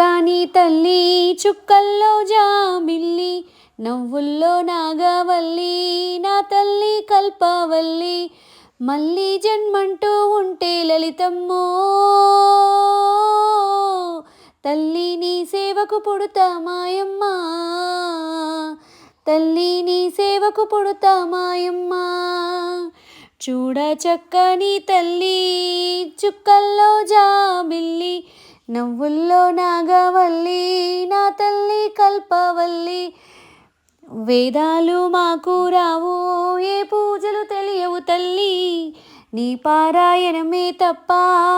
కానీ తల్లి చుక్కల్లో జాబిల్లి నవ్వుల్లో నాగవల్లి నా తల్లి కల్పవల్లి మళ్ళీ జన్మంటూ ఉంటే లలితమ్మో. తల్లి నీ సేవకు పుడుతా మాయమ్మ. తల్లి నీ సేవకు పుడుతా మాయమ్మ. చూడ చక్కని తల్లి చుక్కల్లో జాబిల్లి నవ్వుల్లో నాగవల్లి నా తల్లి కల్పవల్లి. వేదాలు మాకు రావు ఏ పూజలు తెలియవు తల్లి. నీ పారాయణమే తప్ప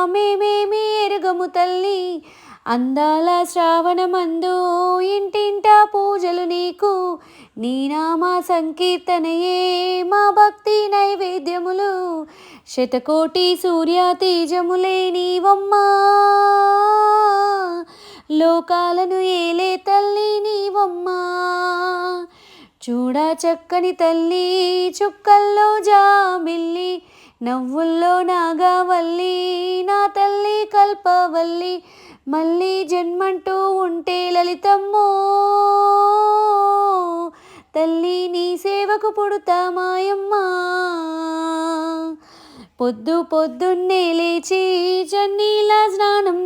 మేమేమి ఎరుగము తల్లి. అందాల శ్రావణమందు ఇంటింటా పూజలు నీకు. నీ నామ సంకీర్తనయే మా భక్తి నైవేద్యములు. శతకోటి సూర్య తేజములే నీవమ్మా. లోకాలను ఏలే తల్లి నీవమ్మా. చూడ చక్కని తల్లి చుక్కల్లో జాబిల్లి నవ్వుల్లో నాగవల్లి నా తల్లి కల్పవల్లి మళ్ళీ జన్మంటూ ఉంటే లలితమ్మో. తల్లి నీ సేవకు పుడుతా మాయమ్మా. పొద్దు పొద్దున్నే లేచి జన్నీలా స్నానం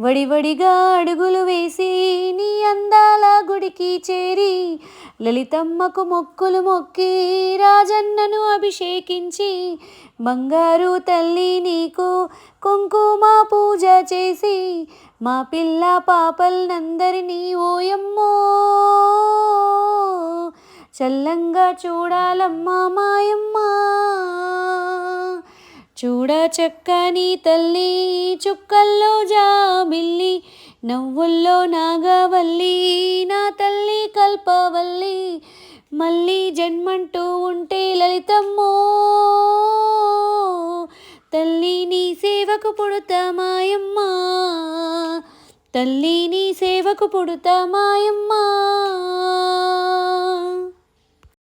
వడివడిగా అడుగులు వేసి నీ అందాల గుడికి చేరి లలితమ్మకు మొక్కులు మొక్కి రాజన్నను అభిషేకించి బంగారు తల్లి నీకు కుంకుమ పూజ చేసి మా పిల్ల పాపల్నందరినీ ఓయమ్మో. చల్లంగా చూడాలమ్మా మాయమ్మా. చూడ చక్కని తల్లి చుక్కల్లో జాబిల్లి నవ్వుల్లో నాగవల్లి నా తల్లి కల్పవల్లి మళ్ళీ జన్మంటూ ఉంటే లలితమ్మో. తల్లి నీ సేవకు పుడుతా మాయమ్మా. తల్లి నీ సేవకు పుడుతా మాయమ్మా.